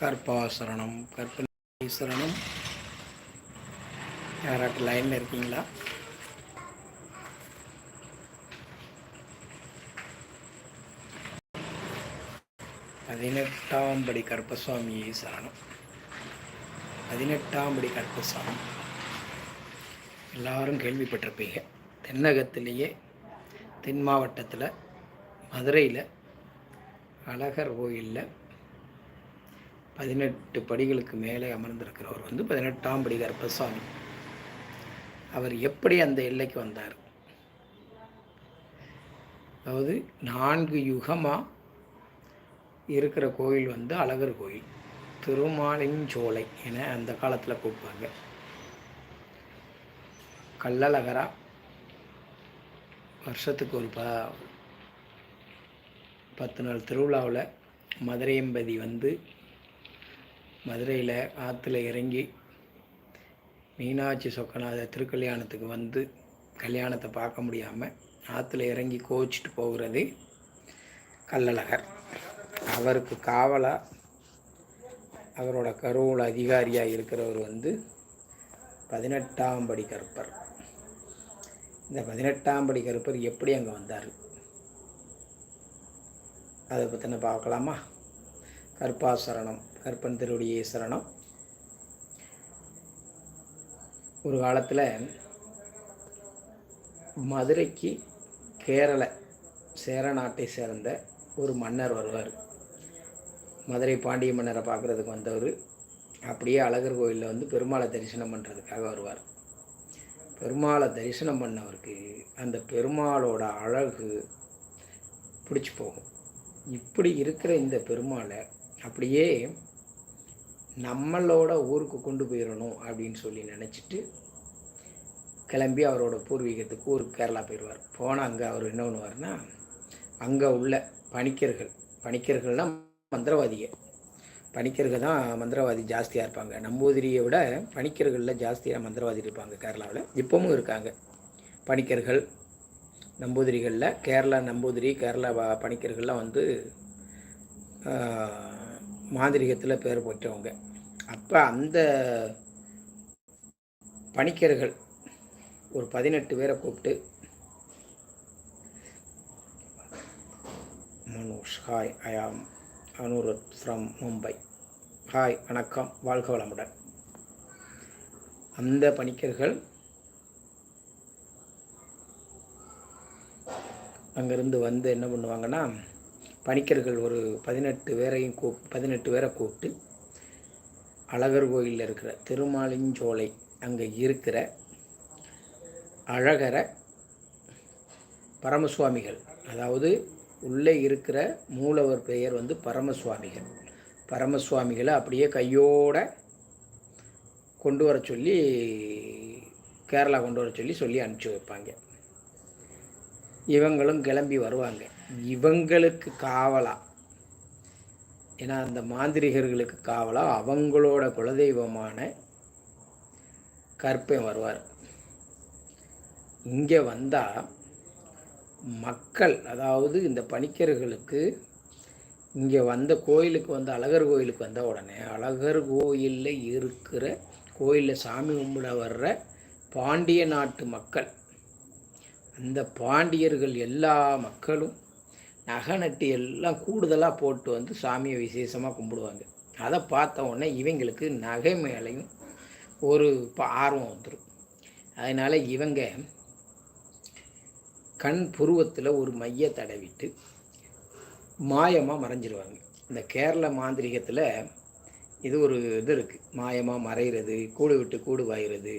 கற்பாசரணம் சரணம். யாராட்டு லைனில் இருக்கீங்களா? பதினெட்டாம் படி கருப்பசுவாமி சரணம் பதினெட்டாம் படி கருப்பசாமி. எல்லாரும் கேள்விப்பட்டிருப்பீங்க. தென்னகத்திலேயே தென் மாவட்டத்தில் மதுரையில் அழகர் கோயிலில் பதினெட்டு படிகளுக்கு மேலே அமர்ந்திருக்கிறவர் வந்து பதினெட்டாம் படி கருப்பசாமி. அவர் எப்படி அந்த எல்லைக்கு வந்தார்? அதாவது நான்கு யுகமாக இருக்கிற கோயில் வந்து அழகர் கோயில். திருமாலிஞ்சோலை என அந்த காலத்தில் கூப்பிடுவாங்க. கள்ளழகரா வருஷத்துக்கு ஒரு ப பத்து நாள் திருவிழாவில் மதுரையம்பதி வந்து மதுரையில் ஆற்றுல இறங்கி மீனாட்சி சொக்கநாத திருக்கல்யாணத்துக்கு வந்து கல்யாணத்தை பார்க்க முடியாமல் ஆற்றுல இறங்கி கோச்சிட்டு போகிறது கள்ளழகர். அவருக்கு காவலாக அவரோட கருவூல அதிகாரியாக இருக்கிறவர் வந்து பதினெட்டாம் படி கருப்பர். இந்த பதினெட்டாம் படி கருப்பர் எப்படி அங்கே வந்தார்? அதை பற்றின பார்க்கலாமா? கற்பாசரணம் கற்பன் திருவடியே சரணம். ஒரு காலத்தில் மதுரைக்கு கேரள சேர நாட்டை சேர்ந்த ஒரு மன்னர் வருவார். மதுரை பாண்டிய மன்னரை பார்க்குறதுக்கு வந்தவர். அப்படியே அழகர் கோயிலில் வந்து பெருமாளை தரிசனம் பண்ணுறதுக்காக வருவார். பெருமாளை தரிசனம் பண்ணவருக்கு அந்த பெருமாளோட அழகு பிடிச்சி போகும். இப்படி இருக்கிற இந்த பெருமாளை அப்படியே நம்மளோட ஊருக்கு கொண்டு போயிடணும் அப்படின்னு சொல்லி நினச்சிட்டு கிளம்பி அவரோட பூர்வீகத்துக்கு ஊருக்கு கேரளா போயிடுவார் போனால் அங்கே அவர் என்ன பண்ணுவார்னா அங்கே உள்ள பணிக்கர்கள் பணிக்கர்கள்னால் மந்திரவாதிக பணிக்கர்கள் தான் மந்திரவாதி ஜாஸ்தியாக இருப்பாங்க. நம்பூதிரியை விட பணிக்கர்களில் ஜாஸ்தியாக மந்திரவாதி இருப்பாங்க கேரளாவில். இப்போவும் இருக்காங்க. பணிக்கர்கள் நம்பூதிரிகளில். கேரளா நம்பூதிரி கேரளா பணிக்கர்கள்லாம் வந்து மாந்திரிகத்தில் பேர் போட்டவங்க அப்போ அந்த பணிக்கர்கள் ஒரு பதினெட்டு பேரை கூப்பிட்டு மனோஷ் ஹாய் ஐ ஆம் அனுருத் ஃப்ரம் மும்பை. ஹாய் வணக்கம். வாழ்க வளமுடன். அந்த பணிக்கர்கள் அங்கேருந்து வந்து என்ன பண்ணுவாங்கன்னா பணிக்கர்கள் ஒரு பதினெட்டு பேரையும் கூ பதினெட்டு பேரை கூப்பிட்டு அழகர் கோயிலில் இருக்கிற திருமாலிஞ்சோலை அங்கே இருக்கிற அழகரை பரமசுவாமிகள் அதாவது உள்ளே இருக்கிற மூலவர் பெயர் வந்து பரமசுவாமிகள். பரமசுவாமிகளை அப்படியே கையோட கொண்டு வர சொல்லி கேரளா கொண்டு வர சொல்லி சொல்லி அனுப்பிச்சி வைப்பாங்க. இவங்களும் கிளம்பி வருவாங்க. இவங்களுக்கு காவலா? ஏன்னா அந்த மாந்திரிகர்களுக்கு காவலா? அவங்களோட குலதெய்வமான கற்பன் வருவார். இங்கே வந்தால் மக்கள் அதாவது இந்த பணிக்கர்களுக்கு இங்கே வந்த கோயிலுக்கு வந்து அழகர் கோயிலுக்கு வந்த உடனே அழகர் கோயிலில் இருக்கிற கோயிலில் சாமி கும்பிட வர்ற பாண்டிய நாட்டு மக்கள் அந்த பாண்டியர்கள் எல்லா மக்களும் நகை நட்டு எல்லாம் கூடுதலாக போட்டு வந்து சாமியை விசேஷமாக கும்பிடுவாங்க. அதை பார்த்த உடனே இவங்களுக்கு நகை மேலையும் ஒரு ப- ஆர்வம் வந்துடும் அதனால் இவங்க கண் புருவத்தில் ஒரு மைய தடவிட்டு மாயமாக மறைஞ்சிருவாங்க. இந்த கேரள மாந்திரிகத்தில் இது ஒரு இது இருக்குது மாயமாக மறைகிறது கூடு விட்டு கூடு வாயிறது.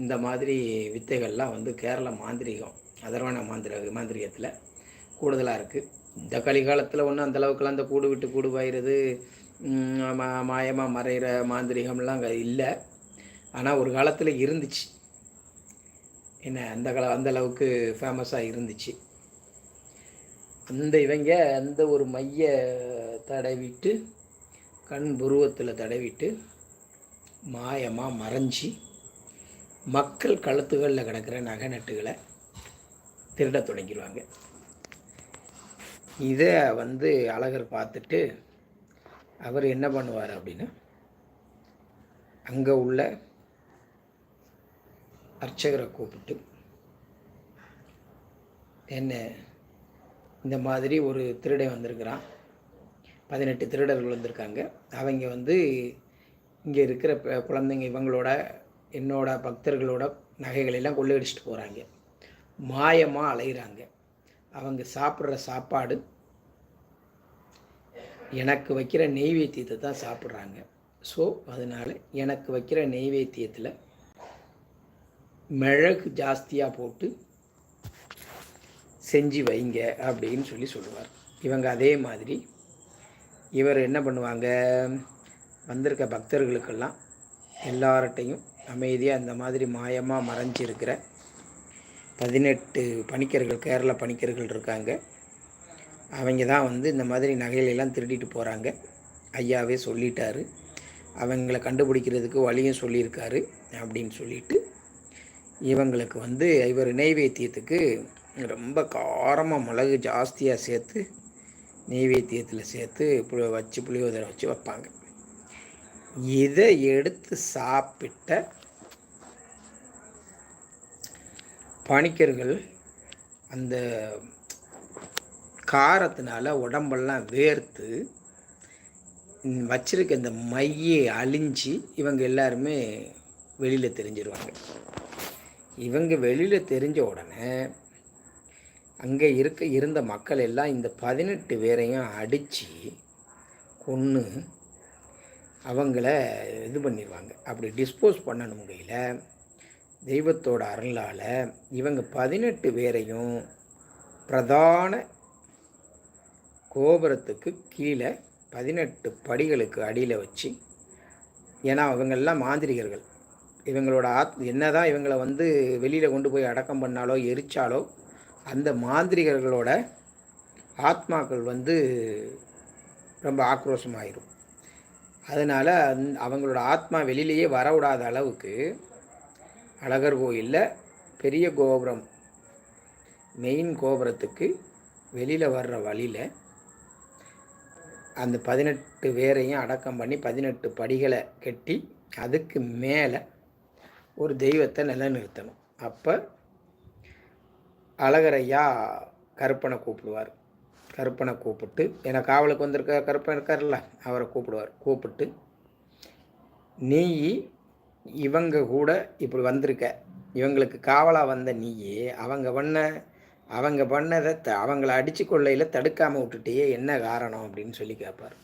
இந்த மாதிரி வித்தைகள்லாம் வந்து கேரள மாந்திரிகம் அதர்வன மாந்திர மாந்திரிகத்தில் கூடுதலாக இருக்குது இந்த கலிகாலத்தில் ஒன்றும் அந்தளவுக்குலாம் அந்த கூடு விட்டு கூடு வாயிறது மா மாயமாக மறைகிற மாந்திரிகம்லாம் அங்கே இல்லை. ஆனால் ஒரு காலத்தில் இருந்துச்சு. என்ன அந்த கல அந்த அளவுக்கு ஃபேமஸாக இருந்துச்சு. அந்த இவங்க அந்த ஒரு மைய தடவிட்டு கண் புருவத்தில் தடவிட்டு மாயமாக மறைஞ்சி மக்கள் கழுத்துகளில் கிடக்கிற நகை நட்டுகளை திருட தொடங்கிடுவாங்க இதை வந்து அழகர் பார்த்துட்டு அவர் என்ன பண்ணுவார் அப்படின்னா அங்கே உள்ள அர்ச்சகரை கூப்பிட்டு என்ன இந்த மாதிரி ஒரு திருடன் வந்திருக்கிறான். பதினெட்டு திருடர்கள் வந்திருக்காங்க. அவங்க வந்து இங்கே இருக்கிற குழந்தைங்க இவங்களோட என்னோட பக்தர்களோட நகைகளெல்லாம் கொள்ளையடிச்சிட்டு போகிறாங்க மாயமாக அலைகிறாங்க அவங்க சாப்பிட்ற சாப்பாடு எனக்கு வைக்கிற நெய்வேத்தியத்தை தான் சாப்பிட்றாங்க. ஸோ அதனால் எனக்கு வைக்கிற நெய்வேத்தியத்தில் மிளகு ஜாஸ்தியாக போட்டு செஞ்சு வைங்க அப்படின்னு சொல்லி சொல்லுவார். இவங்க அதே மாதிரி இவர் என்ன பண்ணுவாங்க? வந்திருக்க பக்தர்களுக்கெல்லாம் எல்லார்ட்டையும் அமைதியாக இந்த மாதிரி மாயமாக மறைஞ்சிருக்கிற பதினெட்டு பணிக்கர்கள் கேரள பணிக்கர்கள் இருக்காங்க. அவங்க தான் வந்து இந்த மாதிரி நகைகளெல்லாம் திருடிட்டு போகிறாங்க ஐயாவே சொல்லிட்டாரு. அவங்கள கண்டுபிடிக்கிறதுக்கு வழியும் சொல்லியிருக்காரு அப்படின்னு சொல்லிட்டு இவங்களுக்கு வந்து இவர் நெய்வேத்தியத்துக்கு ரொம்ப காரமாக மிளகு ஜாஸ்தியாக சேர்த்து நெய்வேத்தியத்தில் சேர்த்து புளி வச்சு புளியோதரை வச்சு வைப்பாங்க. இதை எடுத்து சாப்பிட்ட பணிக்கர்கள் அந்த காரத்தினால உடம்பெல்லாம் வேர்த்து வச்சிருக்க இந்த மையை அழிஞ்சு இவங்க எல்லாருமே வெளியில் தெரிஞ்சிருவாங்க. இவங்க வெளியில் தெரிஞ்ச உடனே அங்கே இருக்க இருந்த மக்கள் எல்லாம் இந்த பதினெட்டு பேரையும் அடித்து கொன்று அவங்கள இது பண்ணிடுவாங்க அப்படி டிஸ்போஸ் பண்ணணும் முடியல தெய்வத்தோட அருளால் இவங்க பதினெட்டு பேரையும் பிரதான கோபுரத்துக்கு கீழே பதினெட்டு படிகளுக்கு அடியில் வச்சு ஏன்னா அவங்கெல்லாம் மாந்திரிகர்கள். இவங்களோட ஆத் என்ன தான் இவங்களை வந்து வெளியில் கொண்டு போய் அடக்கம் பண்ணாலோ எரிச்சாலோ அந்த மாந்திரிகர்களோட ஆத்மாக்கள் வந்து ரொம்ப ஆக்ரோஷமாயிரும். அதனால் அந் அவங்களோட ஆத்மா வெளியிலேயே வரவிடாத அளவுக்கு அழகர் கோயிலில் பெரிய கோபுரம் மெயின் கோபுரத்துக்கு வெளியில் வர்ற வழியில் அந்த பதினெட்டு பேரையும் அடக்கம் பண்ணி பதினெட்டு படிகளை கட்டி அதுக்கு மேலே ஒரு தெய்வத்தை நிலைநிறுத்தணும். அப்போ அழகரையா கருப்பனை கூப்பிடுவார். கருப்பனை கூப்பிட்டு ஏன்னா காவலுக்கு வந்திருக்க கருப்பன் இருக்கார்ல அவரை கூப்பிடுவார். கூப்பிட்டு நீ இவங்க கூட இப்படி வந்திருக்க. இவங்களுக்கு காவலாக வந்த நீயே அவங்க பண்ண அவங்க பண்ணதை த அவங்கள அடித்து கொள்ளையில் தடுக்காமல் விட்டுட்டியே என்ன காரணம்? அப்படின்னு சொல்லி கேட்பார்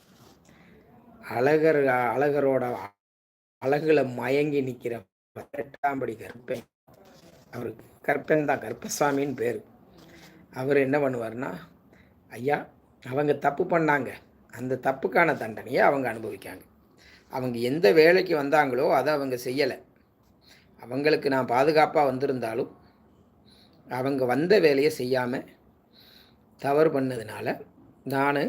அழகர் அழகரோட அழகில் மயங்கி நிற்கிற பதினெட்டாம்படி கருப்பன் அவருக்கு கற்பன் தான் கருப்பசாமின்னு பேர். அவர் என்ன பண்ணுவார்னா ஐயா அவங்க தப்பு பண்ணாங்க. அந்த தப்புக்கான தண்டனையை அவங்க அனுபவிக்காங்க. அவங்க எந்த வேலைக்கு வந்தாங்களோ அதை அவங்க செய்யலை. அவங்களுக்கு நான் பாதுகாப்பாக வந்திருந்தாலும் அவங்க வந்த வேலையை செய்யாமல் தவறு பண்ணதுனால நான்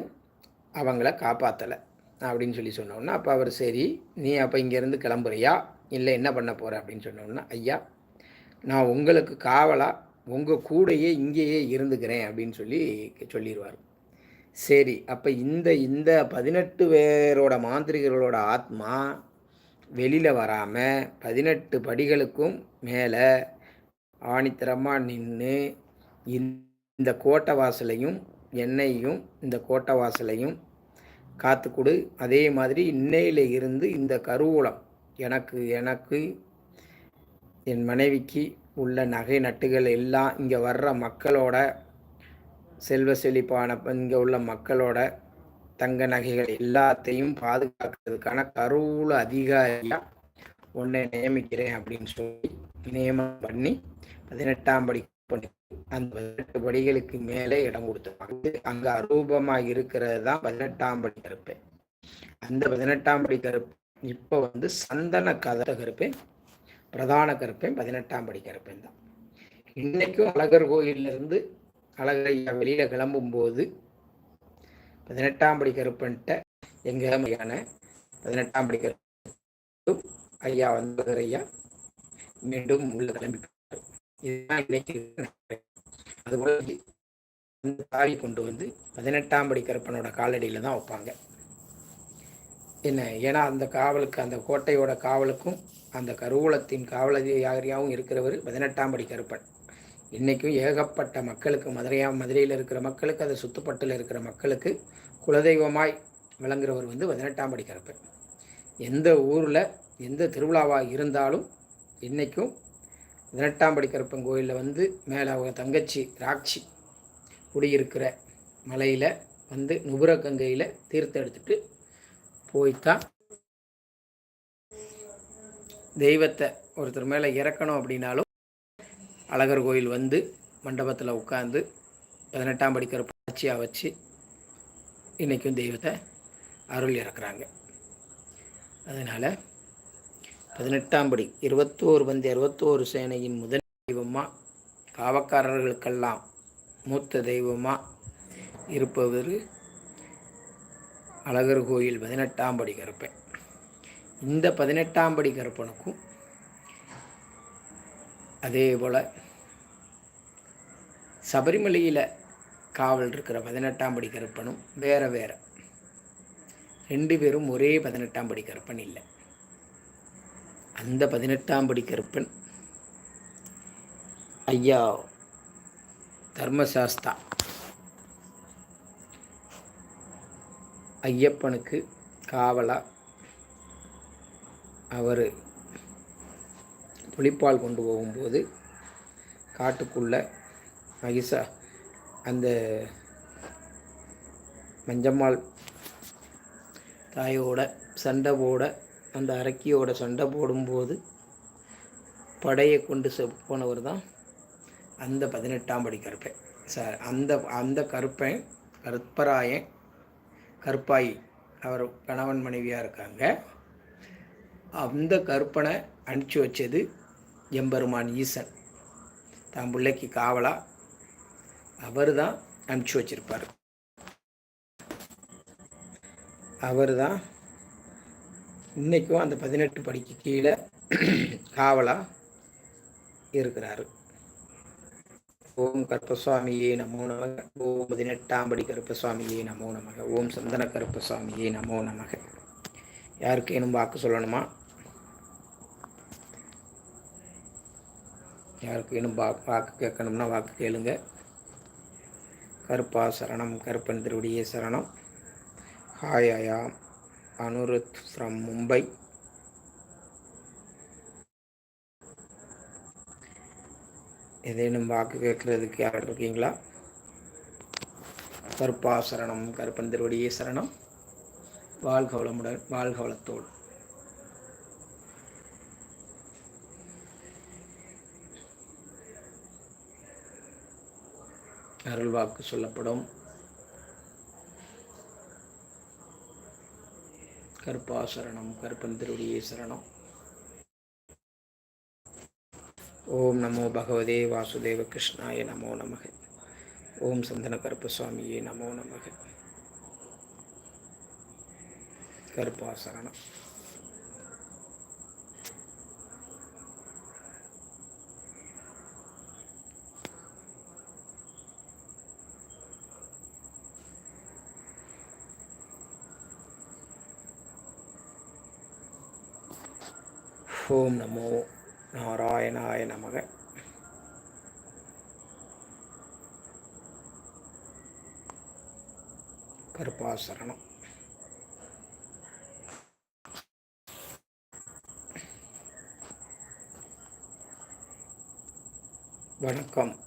அவங்கள காப்பாற்றலை அப்படின்னு சொல்லி சொன்னோன்னா அப்போ அவர் சரி நீ அப்போ இங்கேருந்து கிளம்புறியா? இல்லை என்ன பண்ண போகிறேன் அப்படின்னு சொன்னோன்னா ஐயா நான் உங்களுக்கு காவலாக உங்கள் கூடையே இங்கேயே இருந்துக்கிறேன் அப்படின்னு சொல்லி சொல்லிடுவார் சரி அப்போ இந்த இந்த பதினெட்டு பேரோட மாந்திரிகர்களோட ஆத்மா வெளியில் வராமல் பதினெட்டு படிகளுக்கும் மேலே ஆணித்தரமாக நின்று இந்த கோட்டை வாசலையும் என்னையும் இந்த கோட்டை வாசலையும் காத்து கொடு. அதே மாதிரி இன்னையில் இருந்து இந்த கருவூலம் எனக்கு எனக்கு என் மனைவிக்கு உள்ள நகை நட்டுகள் எல்லாம் இங்கே வர்ற மக்களோட செல்வ செழிப்பான இங்கே உள்ள மக்களோட தங்க நகைகள் எல்லாத்தையும் பாதுகாக்கிறதுக்கான கருவூல அதிகாரியாக உன்னை நியமிக்கிறேன் அப்படின்னு சொல்லி நியமனம் பண்ணி பதினெட்டாம் படி பண்ணி அந்த பதினெட்டு படிகளுக்கு மேலே இடம் கொடுத்துருவாங்க அங்கே அரூபமாக இருக்கிறது தான் பதினெட்டாம் படி கருப்பு. அந்த பதினெட்டாம் படி கருப்பு இப்போ வந்து சந்தன கதை கருப்பேன் பிரதான கருப்பேன் பதினெட்டாம் படி கருப்பேன் தான். இன்னைக்கும் அழகர் கோயிலிருந்து அழகையா வெளியில் கிளம்பும்போது பதினெட்டாம் படி கருப்பன்ட்ட எங்கள் மையான பதினெட்டாம் படி கருப்பு ஐயா வந்தவர் ஐயா மீண்டும் உள்ள கிளம்பி இதுதான் இன்னைக்கு அதுபோல தாவி கொண்டு வந்து பதினெட்டாம் படி கருப்பனோட காலடியில் தான் வைப்பாங்க. என்ன ஏன்னா அந்த காவலுக்கு அந்த கோட்டையோட காவலுக்கும் அந்த கருவூலத்தின் காவலதிகாரியாகவும் இருக்கிறவர் பதினெட்டாம் படி கருப்பன். இன்றைக்கும் ஏகப்பட்ட மக்களுக்கு மதுரையா மதுரையில் இருக்கிற மக்களுக்கு அது சுத்துப்பட்டில் இருக்கிற மக்களுக்கு குலதெய்வமாய் விளங்குறவர் வந்து பதினெட்டாம் படி கருப்பன். எந்த ஊரில் எந்த திருவிழாவாக இருந்தாலும் இன்றைக்கும் பதினெட்டாம் படி கருப்பன் கோயிலில் வந்து மேலே அவங்க தங்கச்சி ராட்சி குடியிருக்கிற மலையில் வந்து நுபுரகங்கையில் தீர்த்தம் எடுத்துகிட்டு போய்த்தான் தெய்வத்தை ஒருத்தர் மேலே இறக்கணும் அப்படின்னாலும் அழகர் கோயில் வந்து மண்டபத்தில் உட்காந்து பதினெட்டாம் படிக்கிற பாட்சியாக வச்சு இன்றைக்கும் தெய்வத்தை அருள் இறக்குறாங்க. அதனால் பதினெட்டாம் படி இருபத்தோரு வந்து அறுபத்தோரு சேனையின் முதல் தெய்வமாக காவக்காரர்களுக்கெல்லாம் மூத்த தெய்வமாக இருப்பவர் அழகர் கோயில் பதினெட்டாம் படி கருப்பன். இந்த பதினெட்டாம் படி கருப்பனுக்கும் அதே போல் சபரிமலையில் காவல் இருக்கிற பதினெட்டாம் படி கருப்பனும் வேறு வேறு. ரெண்டு பேரும் ஒரே பதினெட்டாம் படி கருப்பன் இல்லை. அந்த பதினெட்டாம் படி கருப்பன் ஐயா தர்மசாஸ்தா. ஐயப்பனுக்கு காவலாக அவர் புளிப்பால் கொண்டு போகும்போது காட்டுக்குள்ளே மகிஷா அந்த மஞ்சம்மாள் தாயோட சண்டை போட அந்த அரக்கியோட சண்டை போடும்போது படையை கொண்டு செ போனவர் தான் அந்த பதினெட்டாம் படி கருப்பேன். சார் அந்த அந்த கருப்பேன் கருப்பராயன் கற்பாயி அவர் கணவன் மனைவியாக இருக்காங்க. அந்த கற்பனை அனுப்பிச்சி வச்சது எம்பெருமான் ஈசன். தான் பிள்ளைக்கு காவலாக அவர் தான் அனுப்பிச்சி வச்சிருப்பார். அவர் தான் இன்றைக்கும் அந்த பதினெட்டு படிக்கு கீழே காவலாக இருக்கிறாரு. ஓம் கருப்பசுவாமியே நமோ நமக. ஓம் பதினெட்டாம் படி கருப்பசுவாமியே நமோ நமக. ஓம் சந்தன கருப்பசுவாமியே நமோ நமக. யாருக்கேனும் வாக்கு சொல்லணுமா? யாருக்கேனும் வா வாக்கு கேட்கணும்னா வாக்கு கேளுங்க. கருப்பா சரணம் கருப்பன் திருவடியே சரணம். Hi Anirudh from Mumbai. ஏதேனும் வாக்கு கேட்கறதுக்கு யார் இருக்கீங்களா? கருப்பா சரணம் கருப்பன் திருவடியே சரணம். வாழ்க வளமுடன் வாழ்க வளத்தோடு. அருள் வாக்கு சொல்லப்படும். கருப்பா சரணம் கருப்பன் திருவடியே சரணம். ஓம் நமோ பகவதே வாசுதேவ கிருஷ்ணாய நமோ நமக. ஓம் சந்தன கருப்பசுவாமியே நமோ நமக. கருப்பா சரணம் ஓம் நமோ நாராயணாய நமக. கருப்பாசரணம். வணக்கம்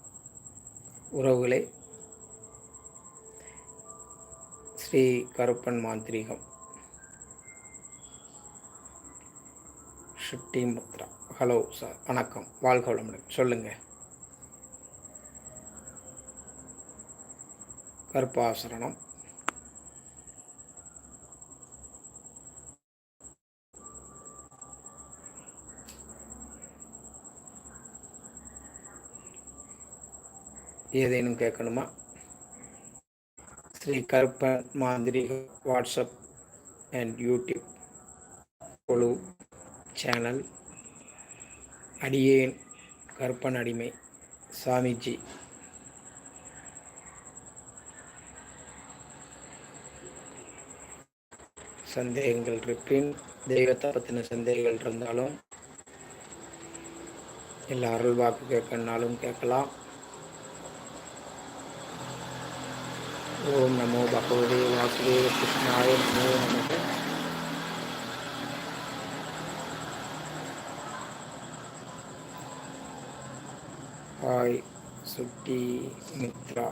உறவுகளே. ஸ்ரீ கருப்பன் மாந்திரிகம். ஷிட்டி முத்ரா ஹலோ சார் வணக்கம். வாழ்க வளமுடன். சொல்லுங்கள் கருப்பாசரணம். ஏதேனும் கேட்கணுமா? ஸ்ரீ கருப்பன் மாந்திரிக வாட்ஸ்அப் அண்ட் யூடியூப் குழு சேனல். அடியேன் கற்பன் அடிமை. சாமிஜி. சந்தேகங்கள் இருப்பின் தெய்வத்தை பற்றின சந்தேகங்கள் இருந்தாலும் இல்லை அருள் வாக்கு கேட்கணுனாலும் கேட்கலாம். ஓம் நமோ பகவதே வாசுதேவ கிருஷ்ணாய நமோ நமக. ஹாய் சுட்டி மித்ரா.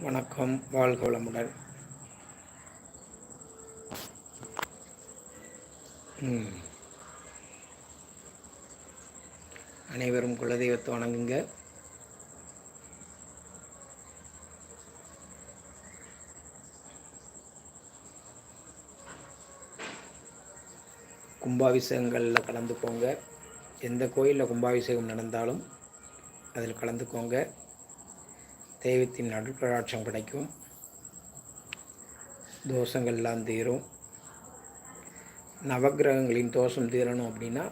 வணக்கம் வாழ்க வளமுடன். அனைவரும் குலதெய்வத்தை வணங்குங்க. கும்பாபிஷேகங்களில் கலந்துக்கோங்க. எந்த கோயிலில் கும்பாபிஷேகம் நடந்தாலும் அதில் கலந்துக்கோங்க. தெய்வத்தின் நடுக்கடாட்சம் கிடைக்கும். தோஷங்கள்லாம் தீரும். நவக்கிரகங்களின் தோஷம் தீரணும் அப்படின்னா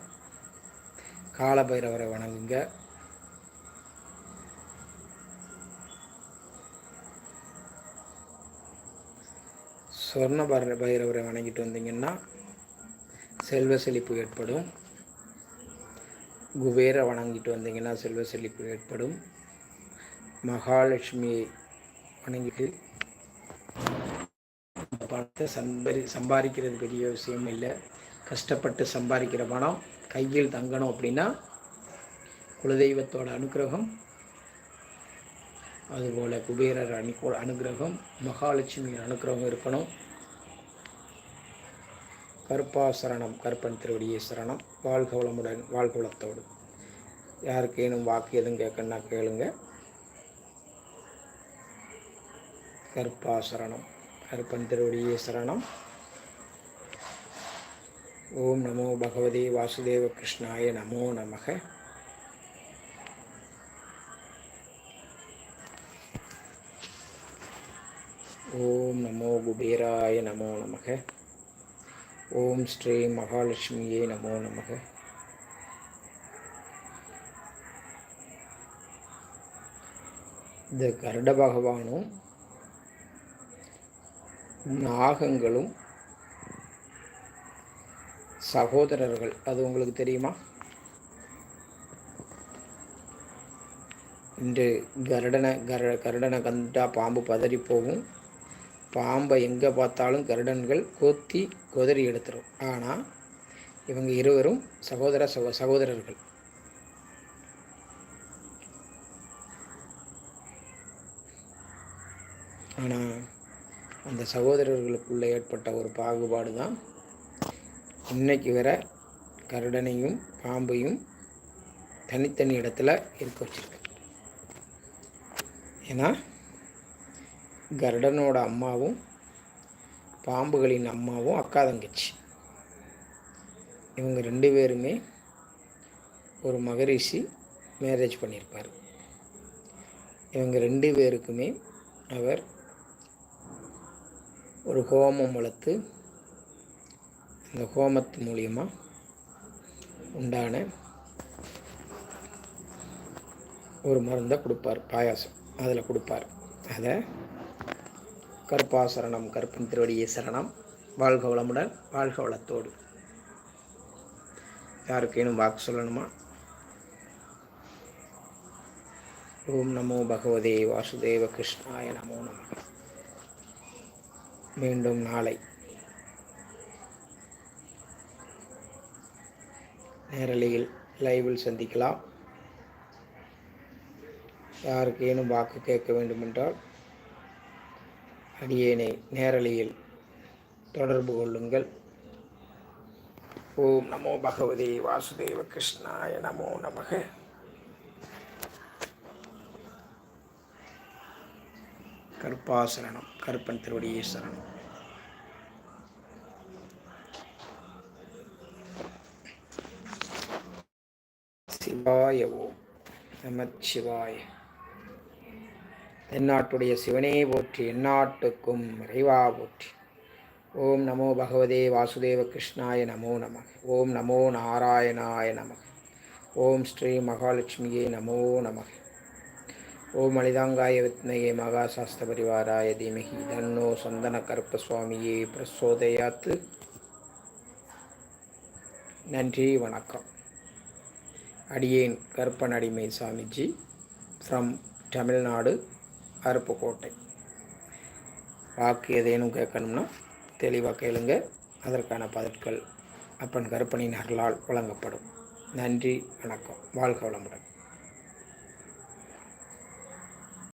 காலபைரவரை வணங்குங்க. சொர்ண பைரவரை வணங்கிட்டு வந்தீங்கன்னா செல்வ செழிப்பு ஏற்படும். குபேரை வணங்கிட்டு வந்தீங்கன்னா செல்வ செழிப்பு ஏற்படும். மகாலட்சுமியை வணங்கிட்டு பணத்தை சம்பாரி சம்பாதிக்கிறது பெரிய விஷயம் இல்லை. கஷ்டப்பட்டு சம்பாதிக்கிற பணம் கையில் தங்கணும் அப்படின்னா குலதெய்வத்தோட அனுக்கிரகம் அதுபோல் குபேரர் அனு அனுகிரகம் மகாலட்சுமியின் அனுக்கிரகம் இருக்கணும். கருப்பா சரணம் கருப்பன் திருவடியே சரணம். வாழ்க வளமுடன் வாழ்க வளத்தோடு. யாருக்கேனும் வாக்கு எதுவும் கேட்கணுன்னா கேளுங்க. கற்பாசரணம் கற்பன் கருப்பன் திருவடியே சரணம். ஓம் நமோ பகவதி வாசுதேவ கிருஷ்ணாய நமோ நமக. ஓம் நமோ குபேராய நமோ நமக. ஓம் ஸ்ரீ மகாலட்சுமியே நமோ நமக. இந்த கருட பகவானும் நாகங்களும் சகோதரர்கள் அது உங்களுக்கு தெரியுமா? இன்று கருடனை கர கருடனை கண்டா பாம்பு பதறி போகும். பாம்பை எங்கே பார்த்தாலும் கருடன்கள் கொத்தி கொதறி எடுத்துரும். ஆனால் இவங்க இருவரும் சகோதர சகோ சகோதரர்கள். ஆனால் அந்த சகோதரர்களுக்குள்ளே ஏற்பட்ட ஒரு பாகுபாடு தான் இன்னைக்கு வர கருடனையும் பாம்பையும் தனித்தனி இடத்துல இருக்க வச்சிருக்கு. ஏன்னா கருடனோட அம்மாவும் பாம்புகளின் அம்மாவும் அக்கா தங்கச்சி. இவங்க ரெண்டு பேருமே ஒரு மகரிஷி மேரேஜ் பண்ணியிருப்பார் இவங்க ரெண்டு பேருக்குமே அவர் ஒரு ஹோமம் வளர்த்து அந்த ஹோமத்து மூலியமாக உண்டான ஒரு மருந்தை கொடுப்பார் பாயாசம். அதில் கொடுப்பார். அதை கற்பாசரணம் கருப்பன் திருவடியே சரணம். வாழ்க வளமுடன் வாழ்க வளத்தோடு. யாருக்கேனும் வாக்கு சொல்லணுமா? ஓம் நமோ பகவதே வாசுதேவ கிருஷ்ணாய நமோ நம மீண்டும் நாளை. நேரலையில் லைவில் சந்திக்கலாம். யாருக்கேனும் வாக்கு கேட்க வேண்டுமென்றால் அடியேனை நேரலையில் தொடர்பு கொள்ளுங்கள். ஓம் நமோ பகவதே வாசுதேவ கிருஷ்ணாய நமோ நமக. கருப்பாசரணம் கருப்பன் திருவடியே சரணம். சிவாய ஓம் சிவாய. தென்னாட்டுடைய சிவனே போற்றி எந்நாட்டுக்கும் இறைவா போற்றி. ஓம் நமோ பகவதே வாசுதேவ கிருஷ்ணாய நமோ நமக. ஓம் நமோ நாராயணாய நமக. ஓம் ஸ்ரீ மகாலட்சுமியே நமோ நமக. ஓம் அலிதாங்காய வித்மயே மகாசாஸ்திர பரிவாராய தீமகி தன்னோ சந்தன கருப்ப சுவாமியே பிரசோதயாத்து. நன்றி வணக்கம். அடியேன் கருப்பன் அடிமை சாமிஜி ஃப்ரம் தமிழ்நாடு. அருப்புக்கோட்டை. வாக்கு ஏதேனும் கேட்கணும்னா தெளிவாக கேளுங்க. அதற்கான பதில்கள் அப்பன் கருப்பனின் அருளால் வழங்கப்படும். நன்றி வணக்கம். வாழ்க வளமுடன்.